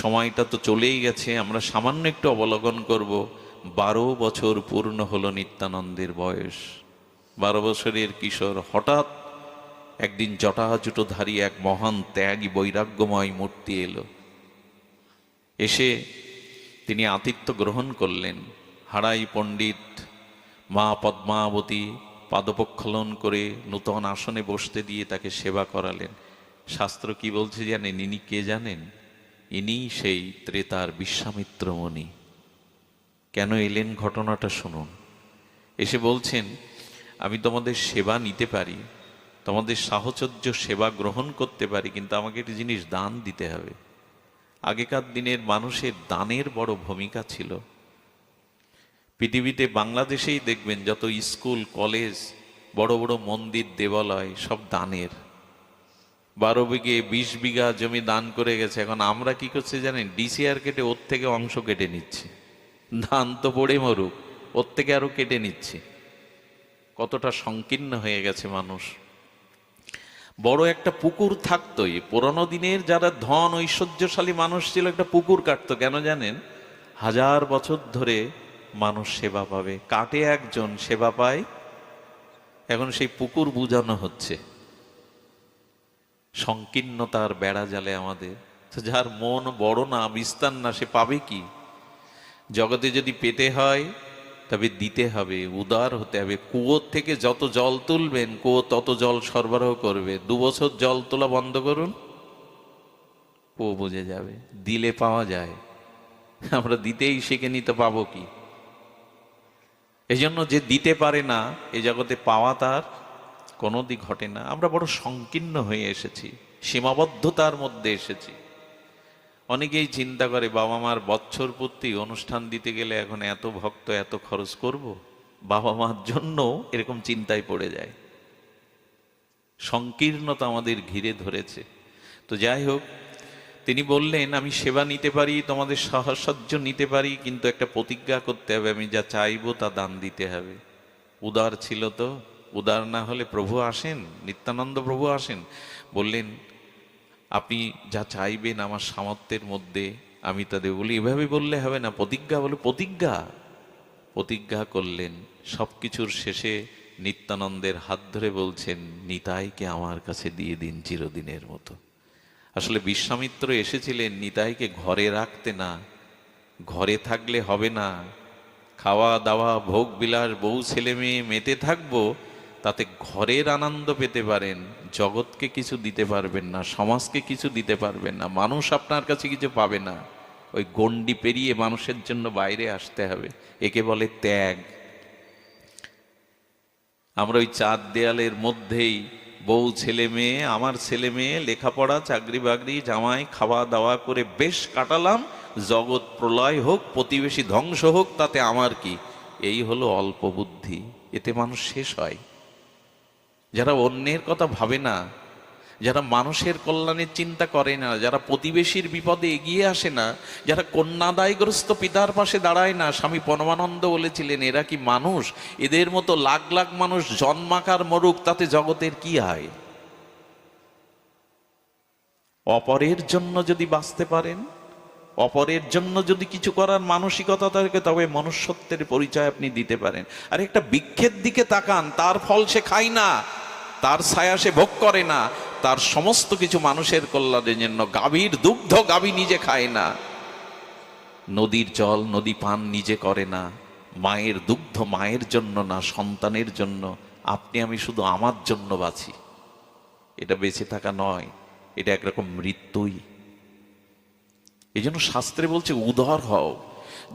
সময়টা তো চলেই গেছে, আমরা সামান্য একটু অবলোকন করব, বারো বছর পূর্ণ হলো নিত্যানন্দের বয়স। বারো বছরের কিশোর হঠাৎ একদিন জটাজুটোধারী এক মহান ত্যাগী বৈরাগ্যময় মূর্তি এলো। এসে তিনি আতিথ্য গ্রহণ করলেন। হারাই পণ্ডিত, মা পদ্মাবতী পাদপক্ষলন করে নূতন আসনে বসতে দিয়ে তাকে সেবা করালেন। শাস্ত্র কি বলছে জানেন? ইনি কে জানেন? ইনি সেই ত্রেতার বিশ্বামিত্র মুনি কেন এলেন ঘটনাটা শুনুন। এসে বলছেন, আমি তোমাদের সেবা নিতে পারি, তোমাদের সাহচর্য সেবা গ্রহণ করতে পারি, কিন্তু আমাকে একটি জিনিস দান দিতে হবে। আগেকার দিনের মানুষের দানের বড় ভূমিকা ছিল। পৃথিবীতে বাংলাদেশেই দেখবেন যত স্কুল, কলেজ, বড় বড় মন্দির দেবালয় সব দানের। বারো বিঘে, বিশ বিঘা জমি দান করে গেছে। এখন আমরা কি করছি জানেন? ডিসিআর কেটে ওর থেকে অংশ কেটে নিচ্ছি। ধান তো পড়ে মরুক, ওর থেকে আরও কেটে নিচ্ছি। কতটা সংকীর্ণ হয়ে গেছে মানুষ। বড় একটা পুকুর থাকতোই। পুরনো দিনের যারা ধন ঐশ্বর্যশালী মানুষ ছিল, একটা পুকুর কাটতো। কেন জানেন? হাজার বছর ধরে মানুষ সেবা পাবে। কাটে একজন, সেবা পায়। এখন সেই পুকুর বুঝানো হচ্ছে। সংকীর্ণতার বেড়া জালে আমাদের। তো যার মন বড় না, বিস্তার না, সে পাবে কি? জগতে যদি পেতে হয়, তবে দিতে হবে, উদার হতে হবে। কুয়োর থেকে যত জল তুলবেন, কুয়ো তত জল সরবরাহ করবে। দু বছর জল তোলা বন্ধ করুন, কুয়ো বুঝে যাবে, দিলে পাওয়া যায়। আমরা দিতেই শিখে নিতে পাবো কি? এই জন্য যে দিতে পারে না, এ জগতে পাওয়া তার কোনো দিক ঘটে না। আমরা বড় সংকীর্ণ হয়ে এসেছি, সীমাবদ্ধতার মধ্যে এসেছি। অনেকেই চিন্তা করে বাবা মার বৎসর প্রতি অনুষ্ঠান দিতে গেলে এখন এত ভক্ত, এত খরচ করব? বাবা মার জন্য এরকম চিন্তায় পড়ে যায়। সংকীর্ণতা আমাদের ঘিরে ধরেছে। তো যাই হোক, তিনি বললেন, আমি সেবা নিতে পারি, তোমাদের সাহসর্য নিতে পারি, কিন্তু একটা প্রতিজ্ঞা করতে হবে, আমি যা চাইব তা দান দিতে হবে। উদার ছিল তো। উদার না হলে প্রভু আসেন, নিত্যানন্দ প্রভু আসেন, বললেন, আপনি যা চাইবেন আমার সামর্থ্যের মধ্যে, আমি তাদের বলি, এভাবে বললে হবে না, প্রতিজ্ঞা। বলে, প্রতিজ্ঞা। প্রতিজ্ঞা করলেন সব কিছুর শেষে নিত্যানন্দের হাত ধরে বলছেন, নিতাইকে আমার কাছে দিয়ে দিন চিরদিনের মতো। আসলে বিশ্বামিত্র এসেছিলেন, নিতাইকে ঘরে রাখতে না, ঘরে থাকলে হবে না খাওয়া দাওয়া ভোগ বিলাস বউ ছেলে মেয়ে মেতে থাকব তাতে ঘরের আনন্দ পেতে পারেন, জগৎকে কিছু দিতে পারবেন না, সমাজকে কিছু দিতে পারবেন না, মানুষ আপনার কাছে কিছু পাবে না। ওই গণ্ডি পেরিয়ে মানুষের জন্য বাইরে আসতে হবে, একে বলে ত্যাগ। আমরা ওই চার দেয়ালের মধ্যেই, বউ, ছেলে, মেয়ে, আমার ছেলে, মেয়ে, লেখাপড়া, চাকরি বাকরি, জামাই, খাওয়া দাওয়া করে বেশ কাটালাম, জগৎ প্রলয় হোক, প্রতিবেশী ধ্বংস হোক, তাতে আমার কি? এই হলো অল্প বুদ্ধি, এতে মানুষ শেষ হয়। যারা অন্যের কথা ভাবে না, যারা মানুষের কল্যাণের চিন্তা করে না, যারা প্রতিবেশীর বিপদে এগিয়ে আসে না, যারা কন্যাদায়গ্রস্ত পিতার পাশে দাঁড়ায় না, স্বামী পরমানন্দ বলেছিলেন, এরা কি মানুষ? এদের মতো লাখ লাখ মানুষ জন্মাকার মরুক, তাতে জগতের কি হয় অপরের জন্য যদি বাঁচতে পারেন অপরের জন্য যদি কিছু করার মানসিকতা থাকে, তবে মনুষ্যত্বের পরিচয় আপনি দিতে পারেন। আর একটা বৃক্ষের দিকে তাকান, তার ফল সে খায় না, তার ছায়া সে ভোগ করে না, তার সমস্ত কিছু মানুষের কল্যাণের জন্য গাভীর দুগ্ধ গাভী নিজে খায় না। নদীর জল, নদী পান নিজে করে না, মায়ের দুগ্ধ মায়ের জন্য না, সন্তানের জন্য। আপনি, আমি শুধু আমার জন্য বাঁচি। এটা বেঁচে থাকা নয়, এটা একরকম মৃত্যুই। এই জন্য শাস্ত্রে বলছে, উদার হও।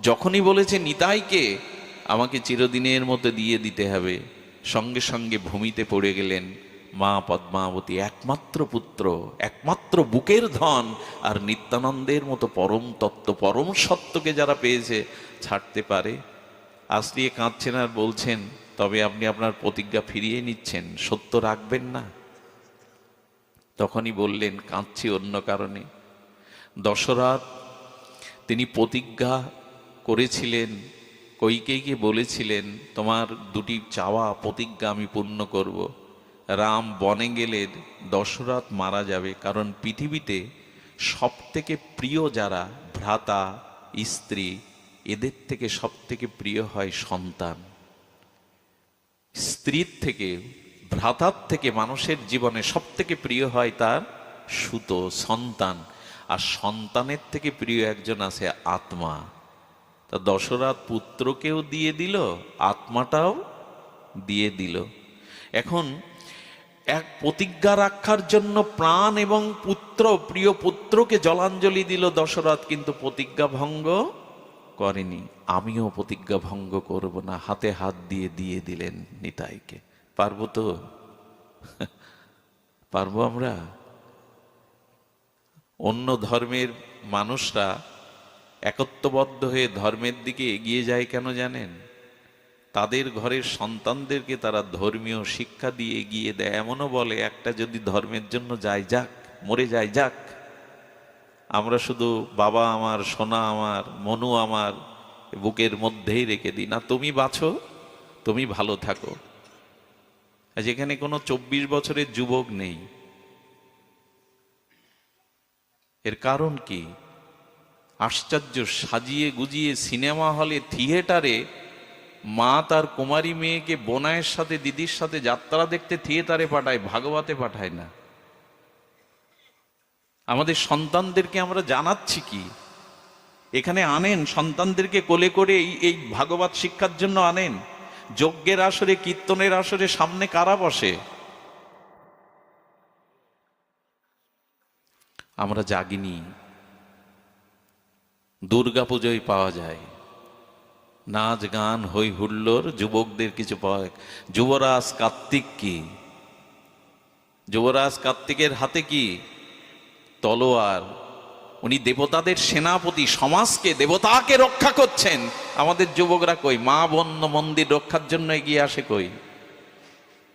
যখনই বলেছে নিতাইকে, আমাকে চিরদিনের মতো দিয়ে দিতে হবে। সঙ্গে সঙ্গে ভূমিতে পড়ে গেলেন মা পদ্মাবতী, একমাত্র পুত্র, একমাত্র বুকের ধন, আর নিত্যানন্দের মতো পরম তত্ত্ব, পরম সত্যকে যারা পেয়েছে, ছাড়তে পারে। আসলিয়ে কাঁদছেন আর বলছেন, তবে আপনি আপনার প্রতিজ্ঞা ফিরিয়ে নিচ্ছেন, সত্য রাখবেন না? তখনই বললেন, কাঁদছি অন্য কারণে। দশরথ, তিনি প্রতিজ্ঞা করেছিলেন, কৈকেয়ীকে বলেছিলেন, তোমার দুটি চাওয়া প্রতিজ্ঞা আমি পূর্ণ করব। রাম বনে গেলে দশরথ মারা যাবে। কারণ পৃথিবীতে সব থেকে প্রিয় যারা ভ্রাতা, স্ত্রী, এদের থেকে সব থেকে প্রিয় হয় সন্তান। স্ত্রীর থেকে, ভ্রাতার থেকে মানুষের জীবনে সব থেকে প্রিয় হয় তার সুতো, সন্তান। আর সন্তানের থেকে প্রিয় একজন আছে আত্মা। তা দশরথ পুত্রকেও দিয়ে দিল, আত্মাটাও দিয়ে দিল। এখন এক প্রতিজ্ঞা রাখার জন্য প্রাণ এবং পুত্র, প্রিয় পুত্রকে জলাঞ্জলি দিল দশরথ, কিন্তু প্রতিজ্ঞা ভঙ্গ করেনি। আমিও প্রতিজ্ঞা ভঙ্গ করব না, হাতে হাত দিয়ে দিয়ে দিলেন নিতাইকে। পারব তো? পারব আমরা? অন্য ধর্মের মানুষরা একত্ববদ্ধ হয়ে ধর্মের দিকে এগিয়ে যায় কেন জানেন? তাদের ঘরের সন্তানদেরকে তারা ধর্মীয় শিক্ষা দিয়ে এগিয়ে দেয়, এমনও বলে, একটা যদি ধর্মের জন্য যায় যাক, মরে যায় যাক। আমরা শুধু বাবা আমার, সোনা আমার, মনু আমার বুকের মধ্যেই রেখে দিই। না, তুমি বাছো তুমি ভালো থাকো। যেখানে কোনো চব্বিশ বছরের যুবক নেই এর কারণ কি? আশ্চর্য সাজিয়ে গুজিয়ে সিনেমা হলে থিয়েটারে মা তার কুমারী মেয়েকে বোনায়ের সাথে, দিদির সাথে যাত্রা দেখতে থিয়েটারে পাঠায়, ভাগবতে পাঠায় না। আমাদের সন্তানদেরকে আমরা জানাচ্ছি কি? এখানে আনেন, সন্তানদেরকে কোলে করে এই ভাগবত শিক্ষার জন্য আনেন। যজ্ঞের আসরে, কীর্তনের আসরে সামনে কারা বসে? আমরা জাগিনি। দুর্গা পুজোয় পাওয়া যায়। নাচ গান হই হুল্লোর যুবকদের কিছু পাওয়া। যুবরাজ কার্তিক কি? যুবরাজ কার্তিকের হাতে কি? তলোয়ার। উনি দেবতাদের সেনাপতি, সমাজকে, দেবতাকে রক্ষা করছেন। আমাদের যুবকরা কই? মা বন্য মন্দির রক্ষার জন্য এগিয়ে আসে কই?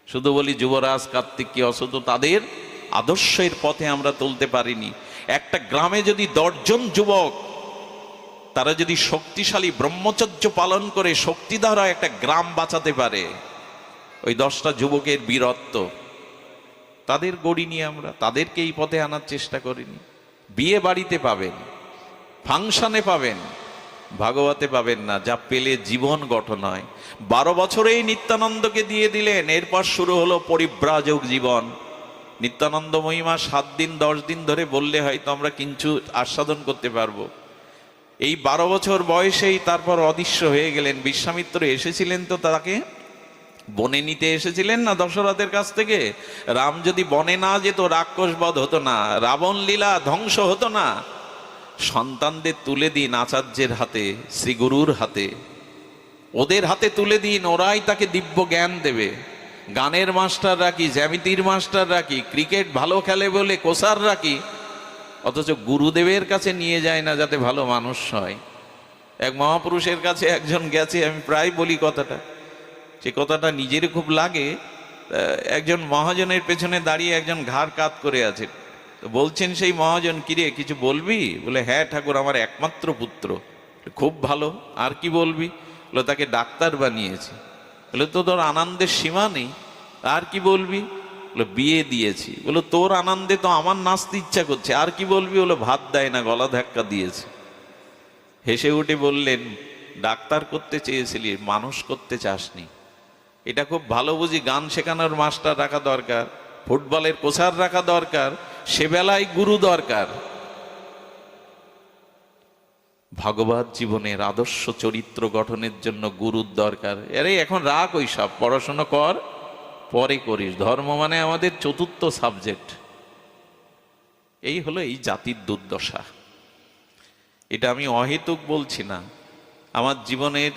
শুধু বলি যুবরাজ কার্তিক কি অসত তাদের আদর্শের পথে আমরা তুলতে পারিনি। একটা গ্রামে যদি দশজন যুবক, তারা যদি শক্তিশালী ব্রহ্মচর্য পালন করে, শক্তি দ্বারা একটা গ্রাম বাঁচাতে পারে, ওই দশটা যুবকের বীরত্ব, তাদের গড়িনি আমরা, তাদেরকে এই পথে আনার চেষ্টা করিনি। বিয়ে বাড়িতে পাবেন, ফাংশনে পাবেন, ভাগবতে পাবেন না, যা পেলে জীবন গঠন হয়। বারো বছরেই নিত্যানন্দকে দিয়ে দিলেন, এরপর শুরু হলো পরিব্রাজক জীবন। নিত্যানন্দ মহিমা সাত দিন, দশ দিন ধরে বললে হয়তো আমরা কিছু আস্বাদন করতে পারব। এই বারো বছর বয়সেই তারপর অদৃশ্য হয়ে গেলেন। বিশ্বামিত্র এসেছিলেন তো তাকে? বনে নিতে এসেছিলেন না দশরথের কাছ থেকে? রাম যদি বনে না যেত, রাক্ষস বধ হতো না, রাবণ লীলা ধ্বংস হতো না। সন্তানদের তুলে দিন আচার্যের হাতে, শ্রীগুরুর হাতে। ওদের হাতে তুলে দিন, ওরাই তাকে দিব্য জ্ঞান দেবে। গানের মাস্টার রাখি জ্যামিতির মাস্টার রাখি ক্রিকেট ভালো খেলে বলে কোষার রাখি অথচ গুরুদেবের কাছে নিয়ে যায় না যাতে ভালো মানুষ হয়। এক মহাপুরুষের কাছে একজন গেছে, আমি প্রায় বলি কথাটা। সে কথাটা নিজের খুব লাগে। একজন মহাজনের পেছনে দাঁড়িয়ে একজন ঘাড় কাত করে আছে। তো বলছেন সেই মহাজন, কিরে, কিছু বলবি? বলে হ্যাঁ ঠাকুর, আমার একমাত্র পুত্র। খুব ভালো, আর কি বলবি? বলে, তাকে ডাক্তার বানিয়েছি। বলে, তো তোর আনন্দের সীমা নেই, আর কি বলবি? বলে, বিয়ে দিয়েছি। বলে, তোর আনন্দে তো আমার নাচতে ইচ্ছা করছে, আর কি বলবি? বলে, ভাত দেয় না, গলা ধাক্কা দিয়েছে। হেসে উঠে বললেন, ডাক্তার করতে চেয়েছিলি, মানুষ করতে চাসনি। এটা খুব ভালো বুঝি, গান শেখানোর মাস্টার রাখা দরকার, ফুটবলের কোচার রাখা দরকার, সে বেলায় গুরু দরকার। ভাগবত জীবনের আদর্শ চরিত্র গঠনের জন্য গুরুর দরকার। আরে, এখন রাখ ওই সব পড়াশোনা কর, পরে করিস। ধর্ম মানে আমাদের চতুর্থ সাবজেক্ট। এই হলো এই জাতির দুর্দশা। এটা আমি অহেতুক বলছি না। আমার জীবনের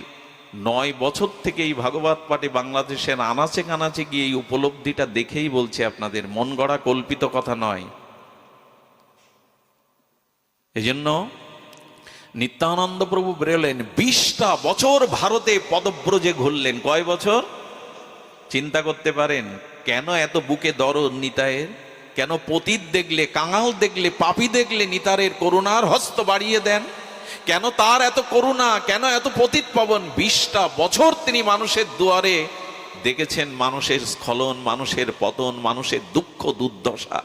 নয় বছর থেকে এই ভাগবত পাঠে বাংলাদেশের আনাচে কানাচে গিয়ে এই উপলব্ধিটা দেখেই বলছি আপনাদের, মন গড়া কল্পিত কথা নয়। এজন্য নিত্যানন্দ প্রভু বেরোলেন। বিশটা বছর ভারতে পদব্রজে ঘুরলেন। কয় বছর? চিন্তা করতে পারেন, কেন এত বুকে দরদ নিতায়ের? কেন পতীত দেখলে, কাঙাল দেখলে, পাপি দেখলে নিতারের করুণার হস্ত বাড়িয়ে দেন? কেন তার এত করুণা, কেন এত পতিত পাবন? বিশটা বছর তিনি মানুষের দুয়ারে দেখেছেন মানুষের স্খলন, মানুষের পতন, মানুষের দুঃখ দুর্দশা।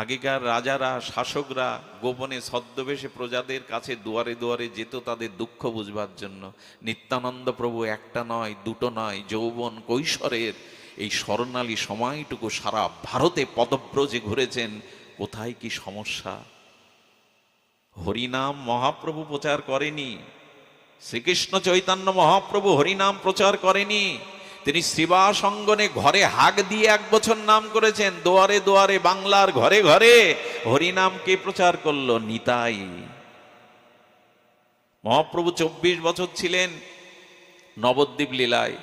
আগেকার রাজারা, শাসকরা গোপনে ছদ্মবেশে প্রজাদের কাছে দুয়ারে দুয়ারে যেত তাদের দুঃখ বুঝবার জন্য। নিত্যানন্দ প্রভু একটা নয়, দুটো নয়, যৌবন কৈশোরের এই স্বর্ণালী সময়টুকু সারা ভারতে পদব্রজে ঘুরেছেন। কোথায় কি সমস্যা? হরিনাম মহাপ্রভু প্রচার করেনি। শ্রীকৃষ্ণ চৈতন্য মহাপ্রভু হরিনাম প্রচার করেনি। তিনি শ্রীবাস অঙ্গনে ঘরে হাক দিয়ে এক বছর নাম করেছেন, দোয়ারে দোয়ারে বাংলার ঘরে ঘরে হরিনাম কে প্রচার করল নিতাই। মহাপ্রভু চব্বিশ বছর ছিলেন নবদ্বীপ লীলায়।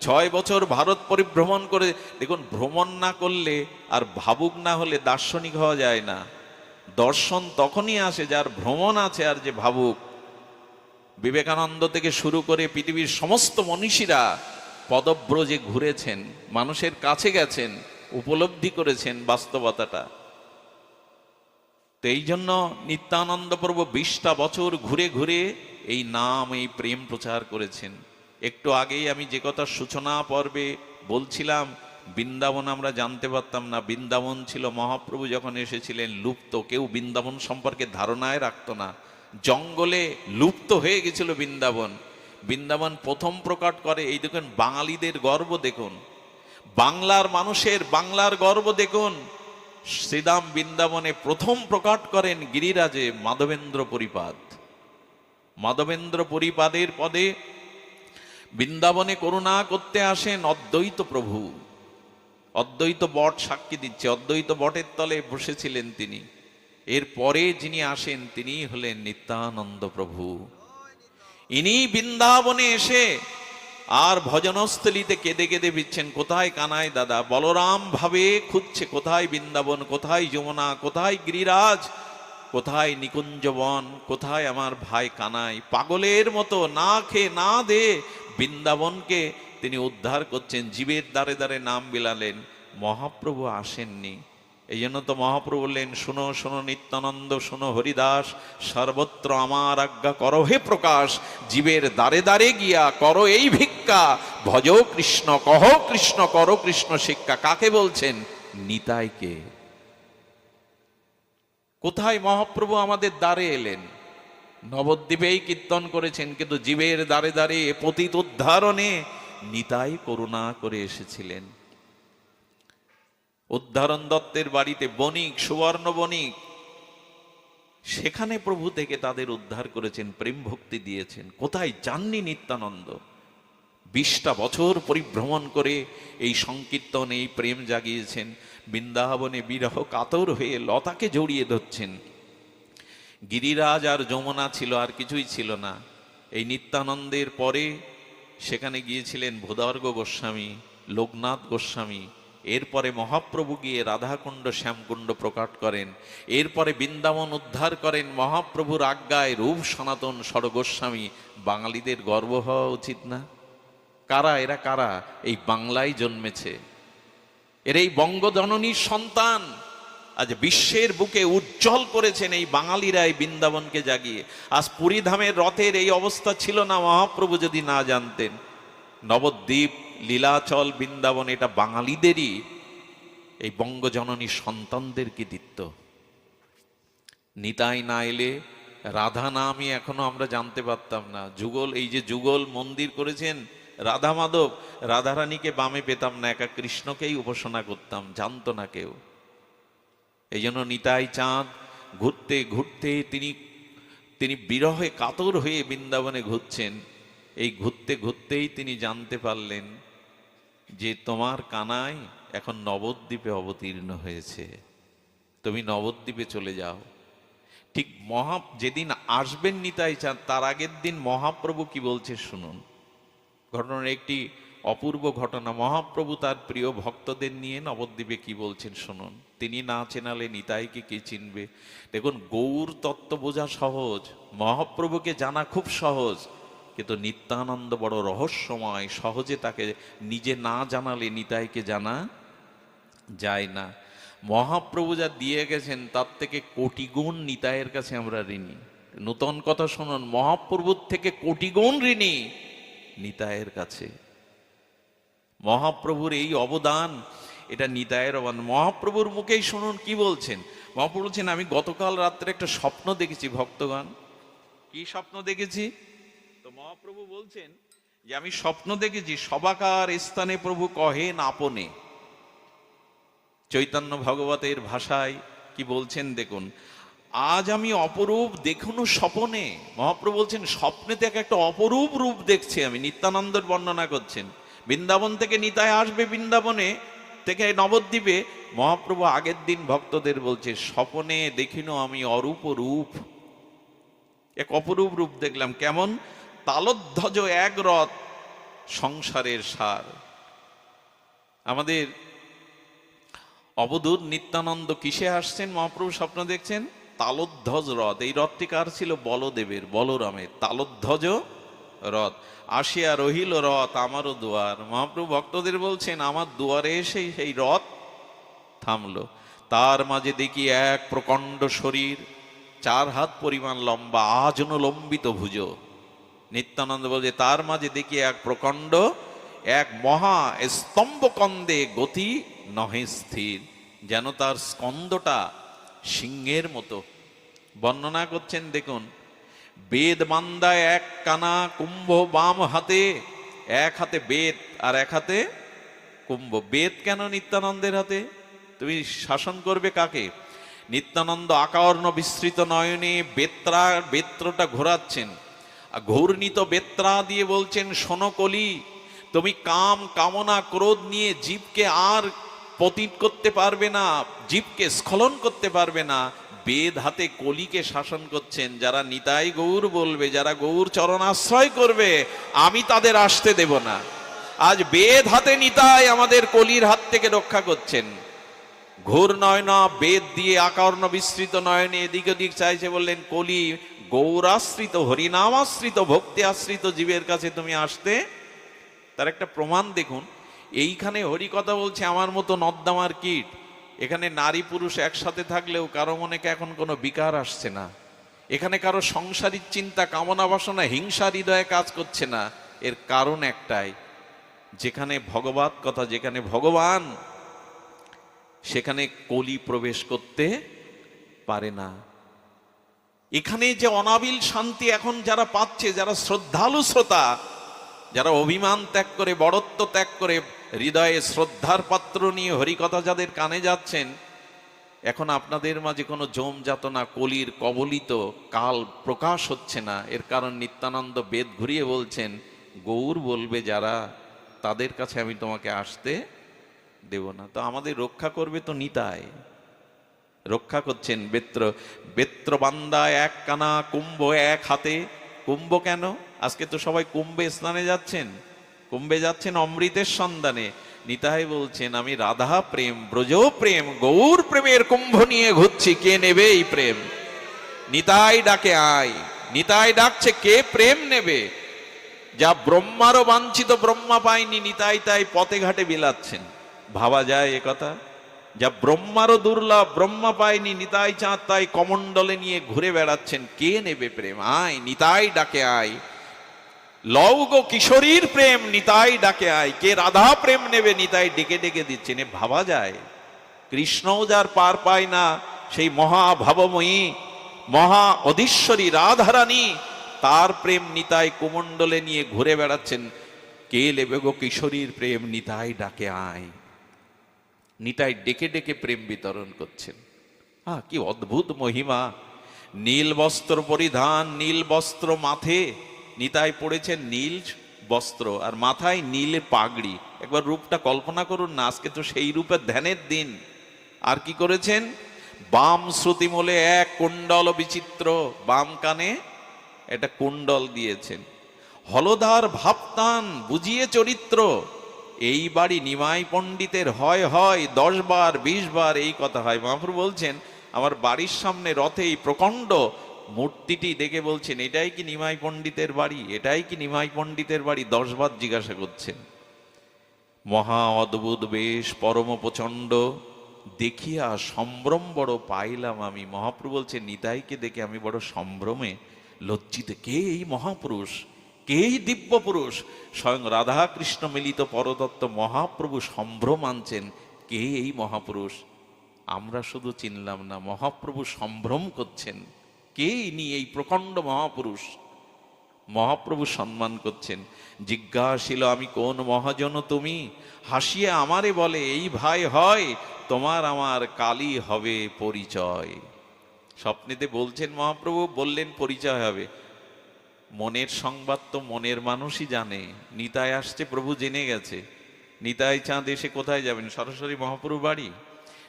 ছয় বছর ভারত পরিভ্রমণ করে, দেখুন, ভ্রমণ না করলে আর ভাবুক না হলে দার্শনিক হওয়া যায় না। দর্শন তখনই আসে যার ভ্রমণ আছে আর যে ভাবুক। বিবেকানন্দ থেকে শুরু করে পৃথিবীর সমস্ত মনীষীরা পদব্রজে ঘুরেছেন, মানুষের কাছে গেছেন, উপলব্ধি করেছেন বাস্তবতাটা। তো এই জন্য নিত্যানন্দ প্রভু বিশটা বছর ঘুরে ঘুরে এই নাম, এই প্রেম প্রচার করেছেন। একটু আগেই আমি যে কথা সূচনা পর্বে বলছিলাম, বৃন্দাবন আমরা জানতে পারতাম না, বৃন্দাবন ছিল মহাপ্রভু যখন এসেছিলেন, লুপ্ত, কেউ বৃন্দাবন সম্পর্কে ধারণায় রাখত না। জঙ্গলে লুপ্ত হয়ে গেছিল বৃন্দাবন। বৃন্দাবন প্রথম প্রকাট করে, এই দেখুন, বাঙালিদের গর্ব দেখুন। বাংলার মানুষের বাংলার গর্ব দেখুন। শ্রীদাম বৃন্দাবনে প্রথম প্রকাট করেন গিরিরাজে মাধবেন্দ্র পরিপাদ। মাধবেন্দ্র পরিপাদের পদে বৃন্দাবনে করুণা করতে আসেন অদ্বৈত প্রভু। অদ্বৈত বট সাক্ষী দিচ্ছে, অদ্বৈত বটের তলে বসেছিলেন তিনি। এরপরে যিনি আসেন, তিনি হলেন নিত্যানন্দ প্রভু। ইনি বৃন্দাবনে এসে আর ভজনস্থলিতে কেঁদে কেঁদে বিচ্ছেন কোথায় কানায় দাদা? বলরাম ভাবে খুঁজছে, কোথায় বৃন্দাবন? কোথায় যমুনা? কোথায় গিরিরাজ? কোথায় নিকুঞ্জবন? কোথায় আমার ভাই কানাই? পাগলের মতো, না খেয়ে না দে। বৃন্দাবনকে তিনি উদ্ধার করছেন, জীবের দ্বারে দ্বারে নাম বিলালেন। মহাপ্রভু আসেননি। এই জন্য তো মহাপ্রভু বললেন, শুনো শুনো নিত্যানন্দ, শুনো হরিদাস, সর্বত্র আমার আজ্ঞা করো হে প্রকাশ, জীবের দ্বারে দ্বারে গিয়া করো এই ভিক্ষা, ভজ কৃষ্ণ, কহ কৃষ্ণ, করো কৃষ্ণ শিক্ষা। কাকে বলছেন? নিতাইকে। কোথায় মহাপ্রভু আমাদের দ্বারে এলেন? নবদ্বীপেই কীর্তন করেছেন, কিন্তু জীবের দ্বারে দ্বারে পতিত উদ্ধারণে নিতাই করুণা করে এসেছিলেন। উদ্ধারণ দত্তের বাড়িতে বণিক, সুবর্ণ বণিক। সেখানে প্রভু থেকে তাদের উদ্ধার করেছেন, প্রেম ভক্তি দিয়েছেন। কোথায় যাননি নিত্যানন্দ? বিশটা বছর পরিভ্রমণ করে এই সংকীর্তন এই প্রেম জাগিয়েছেন। বৃন্দাবনে বিরহ কাতর হয়ে লতাকে জড়িয়ে ধরছেন। গিরিরাজ আর যমুনা ছিল, আর কিছুই ছিল না। এই নিত্যানন্দের পরে সেখানে গিয়েছিলেন ভূদর্গ গোস্বামী, লোকনাথ গোস্বামী এরপরে মহাপ্রভু গিয়ে রাধাকুণ্ড শ্যামকুণ্ড প্রকাট করেন। এরপরে বৃন্দাবন উদ্ধার করেন মহাপ্রভুর আজ্ঞায় রূপ সনাতন সরগোস্বামী বাঙালিদের গর্ব হওয়া উচিত না। কারা, এরা কারা? এই বাংলায় জন্মেছে। এর এই বঙ্গজননীর সন্তান আজ বিশ্বের বুকে উজ্জ্বল করেছেন এই বাঙালিরা এই বৃন্দাবনকে জাগিয়ে। আজ পুরীধামের রথের এই অবস্থা ছিল না মহাপ্রভু যদি না জানতেন। নবদ্বীপ, লীলাচল, বৃন্দাবন, এটা বাঙালিদেরই এই বঙ্গজননীর সন্তানদের কৃতিত্ব নিতাই না এলে, রাধা নামই এখনও আমরা জানতে পারতাম না। যুগল, এই যে যুগল মন্দির করেছেন রাধা মাধব রাধারানীকে বামে পেতাম না, একা কৃষ্ণকেই উপাসনা করতাম, জানতো না কেউ। এই জন্য নিতাই চাঁদ, ঘুরতে ঘুরতে তিনি তিনি বিরহে কাতর হয়ে বৃন্দাবনে ঘুরছেন। এই ঘুরতে ঘুরতেই তিনি জানতে পারলেন যে তোমার কানাই এখন নবদ্বীপে অবতীর্ণ হয়েছে। তুমি নবদ্বীপে চলে যাও। ঠিক মহা, যেদিন আসবেন নিতাই চাঁদ, তার আগের দিন মহাপ্রভু কি বলছে শুনুন। ঘটনার একটি অপূর্ব ঘটনা। মহাপ্রভু তার প্রিয় ভক্তদের নিয়ে নবদ্বীপে কি বলছেন শুনুন। তিনি না চেনালে নিতাইকে কে চিনবে? দেখুন, গৌর তত্ত্ব বোঝা সহজ। মহাপ্রভুকে জানা খুব সহজ। কিন্তু নিত্যানন্দ বড় রহস্যময়, সহজে তাকে নিজে না জানালে নিতাইকে জানা যায় না। মহাপ্রভু যা দিয়ে গেছেন, তার থেকে কোটি গুণ নিতাইয়ের কাছে আমরা ঋণী। নূতন কথা শুনুন, মহাপ্রভুর থেকে কোটি গুণ ঋণী নিতাইয়ের কাছে। মহাপ্রভুর এই অবদান, এটা নিতায়ের অবান মহাপ্রভুর মুখেই শুনুন কি বলছেন। মহাপ্রভু বলছেন, আমি গতকাল রাত্রে একটা স্বপ্ন দেখেছি, ভক্তগণ। কি স্বপ্ন দেখেছি? তো মহাপ্রভু বলছেন যে আমি স্বপ্ন দেখেছি, সবাকার স্থানে প্রভু কহেন আপনে। চৈতন্য ভগবতের ভাষায় কি বলছেন দেখুন, আজ আমি অপরূপ দেখুন স্বপনে। মহাপ্রভু বলছেন, স্বপ্নে থেকে একটা অপরূপ রূপ দেখছি আমি, নিত্যানন্দের বর্ণনা করছেন। বৃন্দাবন থেকে নিতায় আসবে বৃন্দাবনে, থেকে নবদ্বীপে। মহাপ্রভু আগের দিন ভক্তদের বলছে, স্বপনে দেখিন আমি অরূপ রূপ। এক অপরূপ রূপ দেখলাম, কেমন? তালধ্বজ এক রথ সংসারের সার। আমাদের অবধূত নিত্যানন্দ কিসে আসছেন? মহাপ্রভু স্বপ্ন দেখছেন? তালোধ্বজ রথ। এই রথটি কার ছিল? বলদেবের, বলরামের। তালোধ্বজ রথ। আসিয়া রহিল রথ আমারও দুয়ার। মহাপ্রভু ভক্তদের বলছেন, আমার দুয়ারে এসে সেই রথ থামলো। তার মাঝে দেখি এক প্রকাণ্ড শরীর, চার হাত পরিমাণ লম্বা আজন লম্বিত ভুজ। নিত্যানন্দ বলছে তার মাঝে দেখি এক প্রকাণ্ড, এক মহা স্তম্ভ কন্দে গতি নহে স্থির, যেন তার স্কন্দটা সিংহের মতো। বর্ণনা করছেন, দেখুন, বেদ মান্দায় এক কানা কুম্ভ বাম হাতে, এক হাতে বেদ আর এক হাতে কুম্ভ। বেদ কেন নিত্যানন্দের হাতে? তুমি শাসন করবে কাকে? নিত্যানন্দ আকার্ণ বিস্তৃত নয়নে বেত্রা বেত্রটা ঘোরাচ্ছেন। ঘূর্ণিত বেত্রা দিয়ে বলছেন সোনকলি তুমি কাম, কামনা, ক্রোধ নিয়ে জীবকে আর পতিত করতে পারবে না, জীবকে স্খলন করতে পারবে না। বেদ হাতে কলিকে শাসন করছেন, যারা নিতাই গৌর বলবে, যারা গৌর চরণাশ্রয় করবে, আমি তাদের আসতে দেব না। আজ বেদ হাতে নিতাই আমাদের কলির হাত থেকে রক্ষা করছেন। ঘোর নয়না বেদ দিয়ে আকর্ণ বিস্তৃত নয়নে এদিক ওদিক চাইছে বললেন, কলি গৌরাশ্রিত, হরিনামাশ্রিত ভক্তি আশ্রিত জীবের কাছে তুমি আসতে, তার একটা প্রমাণ দেখুন। এইখানে হরি কথা বলছে, আমার মতো নদ্দামার কীট। এখানে নারী পুরুষ একসাথে থাকলেও কারও মনে এখন কোনো বিকার আসছে না? এখানে কারও সংসারিক চিন্তা, কামনা বাসনা, হিংসা, হৃদয়ে কাজ করছে না। এর কারণ একটাই, যেখানে ভগবত কথা, যেখানে ভগবান, সেখানে কলি প্রবেশ করতে পারে না। এখানে যে অনাবিল শান্তি এখন যারা পাচ্ছে, যারা শ্রদ্ধালু শ্রোতা, যারা অভিমান ত্যাগ করে, বড়ত্ব ত্যাগ করে, হৃদয়ে শ্রদ্ধার পাত্র নিয়ে হরিকথা যাদের কানে যাচ্ছেন, এখন আপনাদের মাঝে কোনো জম যাতনা, কলির কবলিত কাল প্রকাশ হচ্ছে না। এর কারণ নিত্যানন্দ বেদ ঘুরিয়ে বলছেন, গৌর বলবে যারা, তাদের কাছে আমি তোমাকে আসতে দেব না। তো আমাদের রক্ষা করবে তো নিতাই। রক্ষা করছেন বেত্র বেত্র বান্দা এক কানা কুম্ভ এক হাতে। কুম্ভ কেন? আজকে তো সবাই কুম্ভে স্নানে যাচ্ছেন। কুম্ভে যাচ্ছেন অমৃতের সন্ধানে। নিতাই বলছেন, আমি রাধা প্রেম ব্রজ প্রেম, গৌর প্রেমের কুম্ভ নিয়ে ঘুরছি। কে নেবে এই প্রেম? নিতাই ডাকে, আয়। নিতাই ডাকছে, কে প্রেম নেবে? যা ব্রহ্মারও বাঞ্ছিত ব্রহ্মা পায়নি। নিতাই তাই পথে ঘাটে বিলাচ্ছেন। ভাবা যায় কথা? যা ব্রহ্মারও দুর্লভ, ব্রহ্মা পায়নি, নিতাই চাঁদ তাই কমণ্ডলে নিয়ে ঘুরে বেড়াচ্ছেন। কে নেবে প্রেম? আয়, নিতাই ডাকে আয়। লৌগ কিশোরীর প্রেম, নিতাই ডাকে আয়। কে রাধা প্রেম নেবে? নিতাই ডেকে ডেকে দিচ্ছেন। এ ভাবা যায়। কৃষ্ণও যার পার পায় না, সেই মহা ভাবময়ী মহা অধীশ্বরী রাধারানী, তার প্রেম নিতাই কুমণ্ডলে নিয়ে ঘুরে বেড়াচ্ছেন। কে লেবে গো কিশোরীর প্রেম? নিতাই ডাকে আয়। নিতাই ডেকে ডেকে প্রেম বিতরণ করছেন। হ্যাঁ কি অদ্ভুত মহিমা। নীল বস্ত্র পরিধান, নীল বস্ত্র মাথে। নিতাই পড়েছেন নীল বস্ত্র আর মাথায় নীলে পাগড়ি। একবার রূপটা কল্পনা করুন না, আজকে তো সেই রূপের ধ্যানের দিন। আর কি করেছেন? বাম শ্রুতিমূলে এক কুণ্ডল বিচিত্র, বাম কানে একটা কুণ্ডল দিয়েছেন। হলধার ভাবতান, বুঝিয়ে চরিত্র। এই বাড়ি নিমাই পণ্ডিতের হয় হয়, দশ বার, বিশ বার এই কথা হয়। মহাপুর বলছেন, আমার বাড়ির সামনে রথে এই প্রকাণ্ড মূর্তিটি দেখে বলছেন, এটাই কি নিমাই পণ্ডিতের বাড়ি? এটাই কি নিমাই পণ্ডিতের বাড়ি? দশ বার জিজ্ঞাসা করছেন। মহা অদ্ভুত বেশ, পরম প্রচণ্ড। দেখিয়া সম্ভ্রম বড় পাইলাম আমি। মহাপ্রভু বলছে নিতাইকে দেখে আমি বড় সম্ভ্রমে। লজ্জিত কে এই মহাপুরুষ? কে এই দিব্য পুরুষ স্বয়ং রাধা কৃষ্ণ মিলিত পরদত্ত মহাপ্রভু সম্ভ্রম আনছেন। কে এই মহাপুরুষ? আমরা শুধু চিনলাম না, মহাপ্রভু সম্ভ্রম করছেন। কে ইনি এই প্রকাণ্ড মহাপুরুষ? মহাপ্রভু সম্মান করছেন। জিজ্ঞাসিল, আমি কোন মহাজন তুমি? হাসিয়ে আমারে বলে, এই ভাই হয়, তোমার আমার কালি হবে পরিচয়। স্বপ্নেতে বলছেন মহাপ্রভু, বললেন, পরিচয় হবে। মনের সংবাদ তো মনের মানুষই জানে। নিতায় আসছে, প্রভু জেনে গেছে। নিতাই চাঁদ এসে কোথায় যাবেন? সরাসরি মহাপ্রভু বাড়ি?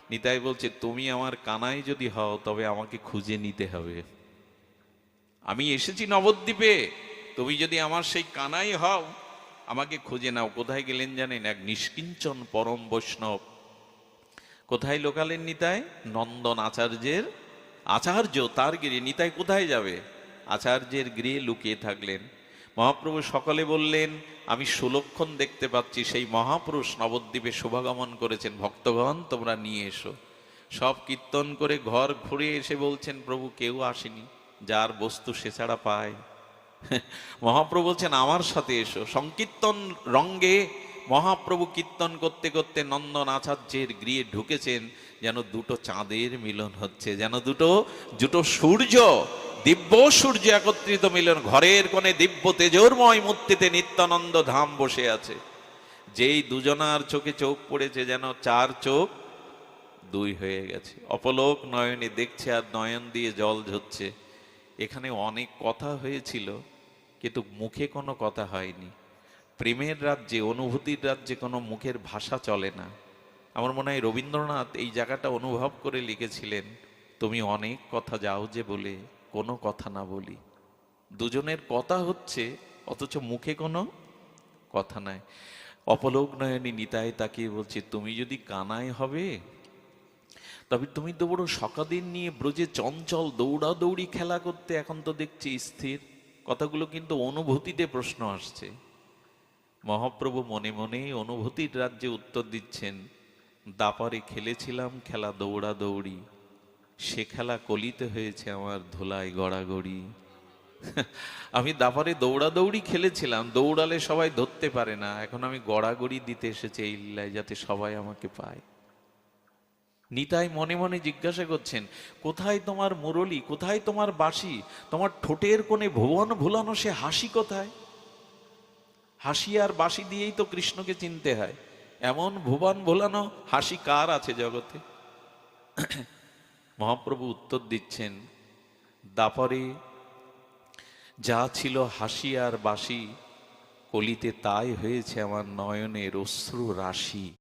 নিতাই বলছে, তুমি আমার কানাই যদি হও, তবে আমাকে খুঁজে নিতে হবে। আমি এসেছি নবদ্বীপে। তুমি যদি আমার সেই কানাই হও, আমাকে খুঁজে নাও। কোথায় গেলেন জানেন? এক নিষ্কিঞ্চন পরম বৈষ্ণব। কোথায় লোকালেন নিতাই? নন্দন আচার্যের আচার্য, তার গিরে। নিতাই কোথায় যাবে? আচার্যের গৃহে লুকিয়ে থাকলেন। মহাপ্রভু সকলে বললেন, আমি সুলক্ষণ দেখতে পাচ্ছি, সেই মহাপুরুষ নবদ্বীপে শুভাগমন করেছেন। ভক্তগণ, তোমরা নিয়ে এসো। সব কীর্তন করে ঘর ঘুরে এসে বলছেন, প্রভু, কেউ আসেনি, যার বস্তু সে ছাড়া পায়। মহাপ্রভু বলছেন, আমার সাথে এসো। সংকীর্তন রঙ্গে মহাপ্রভু কীর্তন করতে করতে নন্দন আচার্যের গৃহে ঢুকেছেন, যেন দুটো চাঁদের মিলন হচ্ছে, যেন দুটো দুটো সূর্য, দিব্য সূর্য একত্রিত মিলন, ঘরের কোণে দিব্য তেজোরময় মূর্তিতে নিত্যানন্দ ধাম বসে আছে। যেই দুজনার চোখে চোখ পড়েছে, যেন চার চোখ দুই হয়ে গেছে। অপলোক নয়নে দেখছে আর নয়ন দিয়ে জল ঝরছে। এখানে অনেক কথা হয়েছিল, কিন্তু মুখে কোনো কথা হয়নি। প্রেমের রাজ্যে অনুভূতির রাজ্যে কোনো মুখের ভাষা চলে না। আমার মনে হয় রবীন্দ্রনাথ এই জায়গাটা অনুভব করে লিখেছিলেন, তুমি অনেক কথা যাও যে বলে, কোনো কথা না বলি। দুজনের কথা হচ্ছে, অথচ মুখে কোনো কথা নাই। অপলোক নয়নী নিতায় তাকিয়ে বলছে, তুমি যদি কানায় হবে, তবে তুমি তো বড় সকাদিন নিয়ে ব্রজে চঞ্চল দৌড়াদৌড়ি খেলা করতে এখন তো দেখছি স্থির। কথাগুলো কিন্তু অনুভূতিতে প্রশ্ন আসছে। মহাপ্রভু মনে মনে অনুভূতির রাজ্যে উত্তর দিচ্ছেন, দাপারে খেলেছিলাম খেলা দৌড়াদৌড়ি, সে খেলা কলিতে হয়েছে আমার ধুলায় গড়াগড়ি। আমি দাপারে দৌড়াদৌড়ি খেলেছিলাম, দৌড়ালে সবাই ধরতে পারে না, এখন আমি গড়াগড়ি দিতে এসেছি এই যাতে সবাই আমাকে পায়। নিতাই মনে মনে জিজ্ঞাসা করছেন, কোথায় তোমার মুরলি? কোথায় তোমার বাসি তোমার ঠোঁটের কোণে ভুবন ভুলানো সে হাসি কোথায়? হাসি আর বাঁশি দিয়েই তো কৃষ্ণকে চিনতে হয়। এমন ভুবন ভোলানো হাসি কার আছে জগতে? মহাপ্রভু উত্তর দিচ্ছেন, দাপরে যা ছিল হাসি আর বাসি কলিতে তাই হয়েছে আমার নয়নের অশ্রু রাশি।